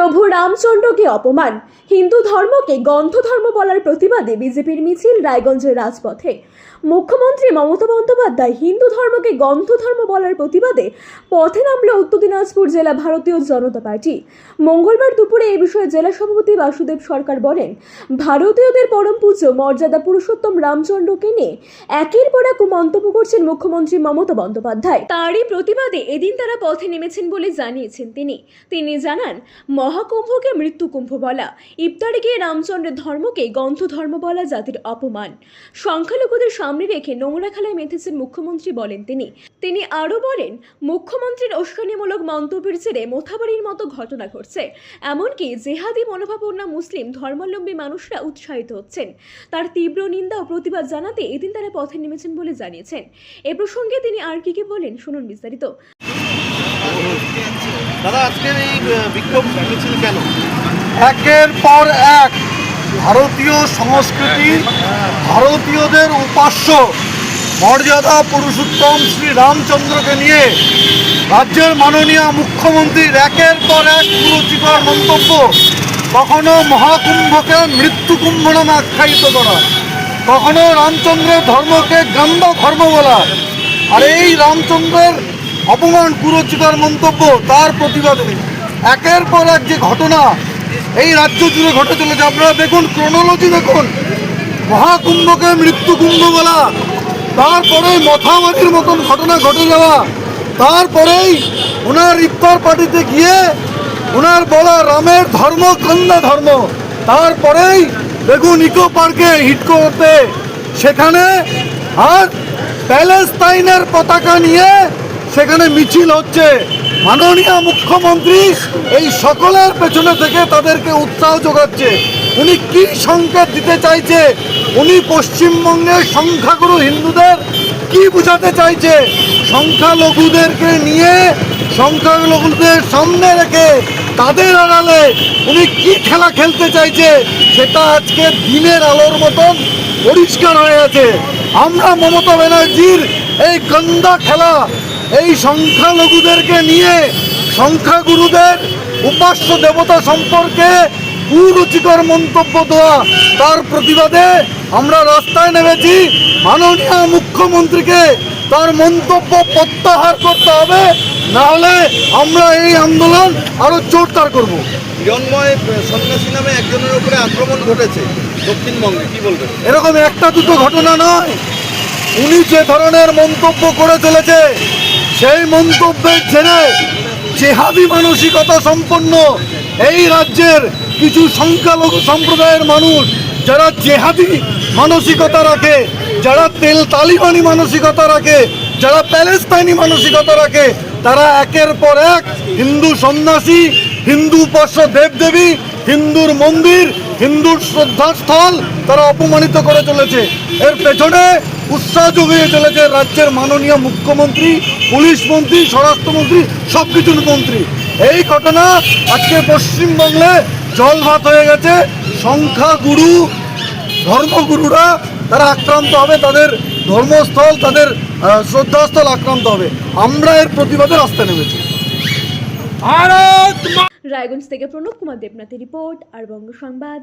প্রভু রামচন্দ্রকে অপমান। হিন্দু ধর্মকে গন্ধ ধর্ম বলার প্রতিবাদে বিজেপির মিছিল রায়গঞ্জের রাজপথে। মুখ্যমন্ত্রী মমতা বন্দ্যোপাধ্যায় হিন্দু ধর্মকে গন্ধ ধর্ম বলার প্রতিবাদে পথে নামল উত্তর দিনাজপুর জেলা ভারতীয় জনতা পার্টি। মঙ্গলবার দুপুরে এ বিষয়ে জেলা সভাপতি বাসুদেব সরকার বলেন, ভারতীয়দের পরম পুজো মর্যাদা পুরুষোত্তম রামচন্দ্রকে নিয়ে একের পর এক মন্তব্য করছেন মুখ্যমন্ত্রী মমতা বন্দ্যোপাধ্যায়। তারই প্রতিবাদে এদিন তারা পথে নেমেছেন বলে জানিয়েছেন তিনি। তিনি জানান মহাকুম্ভকে মৃত্যুকুম্ভ বলা। ইফতারে গিয়ে রামচন্দ্রের ধর্মকে গন্ধ ধর্ম বলা জাতির অপমান। সংখ্যালঘুদের সামনে রেখে নোংরা খেলায় মেতেছেন মুখ্যমন্ত্রী বলেন তিনি। তিনি আরও বলেন, মুখ্যমন্ত্রীর উস্কানিমূলক মন্তব্যের জেরে মোথাবাড়ির মতো ঘটনা ঘটছে। এমনকি জেহাদি মনোভাবপূর্ণ মুসলিম ধর্মাবলম্বী মানুষরা উৎসাহিত হচ্ছেন। তার তীব্র নিন্দা ও প্রতিবাদ জানাতে এদিন তারা পথে নেমেছেন বলে জানিয়েছেন। এ প্রসঙ্গে তিনি আর কি কি বলেন, শুনুন বিস্তারিত। দাদা আজকের এই বিক্ষোভ মিছিল কেন? একের পর এক ভারতীয় সংস্কৃতি, ভারতীয়দের উপাস্য মর্যাদা পুরুষোত্তম শ্রী রামচন্দ্রকে নিয়ে রাজ্যের মাননীয় মুখ্যমন্ত্রীর একের পর এক কুরুচিকর মন্তব্য, কখনো মহাকুম্ভকে মৃত্যুকুম্ভ নামে আখ্যায়িত করা, কখনো রামচন্দ্রের ধর্মকে গন্ধ ধর্ম বলা। আর এই রামচন্দ্রের অপমান কুরুচিকর মন্তব্য, তার প্রতিবাদে। একের পর এক যে ঘটনা এই রাজ্য জুড়ে ঘটে চলেছে। আপনারা দেখুন ক্রোনোলজি দেখুন। মহাকুম্ভকে মৃত্যুকুম্ভ বলা তারপরে মথামারির মতন ঘটনা ঘটে যাওয়া, তারপরেই ওনার ইফতার পার্টিতে গিয়ে ওনার বলা রামের ধর্ম কন্দা ধর্ম, তারপরেই দেখুন ইকো পার্কে হিট করতে। সেখানে আর প্যালেস্তাইনের পতাকা নিয়ে সেখানে মিছিল হচ্ছে। মাননীয় মুখ্যমন্ত্রী এই সকলের পেছনে থেকে তাদেরকে উৎসাহ যোগাচ্ছে। উনি কি সংকেত দিতে চাইছে? উনি পশ্চিমবঙ্গের সংখ্যাগুরু হিন্দুদের কি বোঝাতে চাইছে? সংখ্যালঘুদেরকে নিয়ে, সংখ্যালঘুদের সামনে রেখে তাদের আড়ালে উনি কি খেলা খেলতে চাইছে, সেটা আজকে দিনের আলোর মতন পরিষ্কার হয়ে আছে। আমরা মমতা ব্যানার্জির এই গন্দা খেলা এই সংখ্যালঘুদেরকে নিয়ে সংখ্যাগুরুদের উপাস্য দেবতা সম্পর্কে কুরুচিকর মন্তব্য দেওয়া তার প্রতিবাদে আমরা রাস্তায় নেমেছি। মাননীয় মুখ্যমন্ত্রীকে তার মন্তব্য প্রত্যাহার করতে হবে না হলে আমরা এই আন্দোলন আরও জোরদার করব। জন্ময় সন্ন্যাসী নামে একজনের উপরে আক্রমণ ঘটেছে দক্ষিণবঙ্গে কি বলবেন? এরকম একটা দুটো ঘটনা নয়। উনি যে ধরনের মন্তব্য করে চলেছে সেই মন্তব্যের ছেড়ে জেহাদি মানসিকতা সম্পন্ন এই রাজ্যের কিছু সংখ্যালঘু সম্প্রদায়ের মানুষ, যারা জেহাদি মানসিকতা রাখে, যারা তেল তালিবানি মানসিকতা রাখে, যারা প্যালেস্তাইনি মানসিকতা রাখে, তারা একের পর এক হিন্দু সন্ন্যাসী, হিন্দু উপাস্য দেবদেবী হিন্দুর মন্দির, হিন্দুর শ্রদ্ধাস্থল তারা অপমানিত করে চলেছে। এর পেছনে উৎসাহ জুগিয়ে চলেছে রাজ্যের মাননীয় মুখ্যমন্ত্রী পুলিশ মন্ত্রী স্বরাষ্ট্রমন্ত্রী সব কিছুর মন্ত্রী। এই ঘটনা আজকে পশ্চিমবঙ্গে জল ভাত হয়ে গেছে। সংখ্যাগুরু ধর্মগুরুরা তারা আক্রান্ত হবে তাদের ধর্মস্থল তাদের আহ, শ্রদ্ধাস্থল আক্রান্ত হবে। আমরা এর প্রতিবাদে রাস্তায় নেমেছি। রায়গঞ্জ থেকে প্রণব কুমার দেবনাথের রিপোর্ট আর বঙ্গ সংবাদ।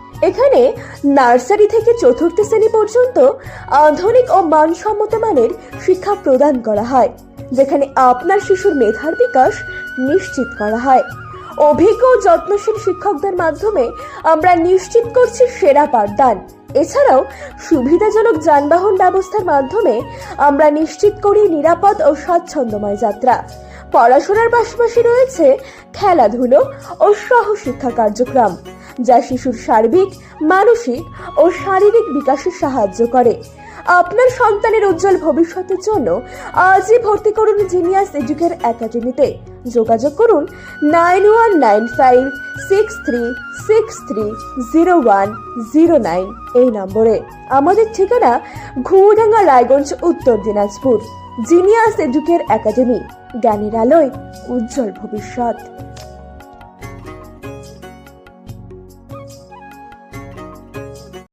এখানে নার্সারি থেকে চতুর্থ শ্রেণি পর্যন্ত আধুনিক ও মানসম্মত মানের শিক্ষা প্রদান করা হয়, যেখানে আপনার শিশুর মেধার বিকাশ নিশ্চিত করা হয়। অভিজ্ঞ ও যত্নশীল শিক্ষকদের মাধ্যমে আমরা নিশ্চিত করছি সেরা পাঠদান। এছাড়াও সুবিধাজনক যানবাহন ব্যবস্থার মাধ্যমে আমরা নিশ্চিত করি নিরাপদ ও স্বাচ্ছন্দ্যময় যাত্রা। পড়াশোনার পাশাপাশি রয়েছে খেলাধুলো ও সহশিক্ষা কার্যক্রম, যা শিশুর সার্বিক, মানসিক ও শারীরিক বিকাশে সাহায্য করে। আপনার সন্তানের উজ্জ্বল ভবিষ্যতের জন্য আজই ভর্তি করুন জিনিয়াস এডুকের একাডেমিতে যোগাযোগ করুন nine one nine five six three six three zero one zero nine এই নম্বরে। আমাদের ঠিকানা ঘুমডাঙ্গা রায়গঞ্জ, উত্তর দিনাজপুর। জিনিয়াস এডুকের একাডেমি জ্ঞানের আলোয় উজ্জ্বল ভবিষ্যৎ।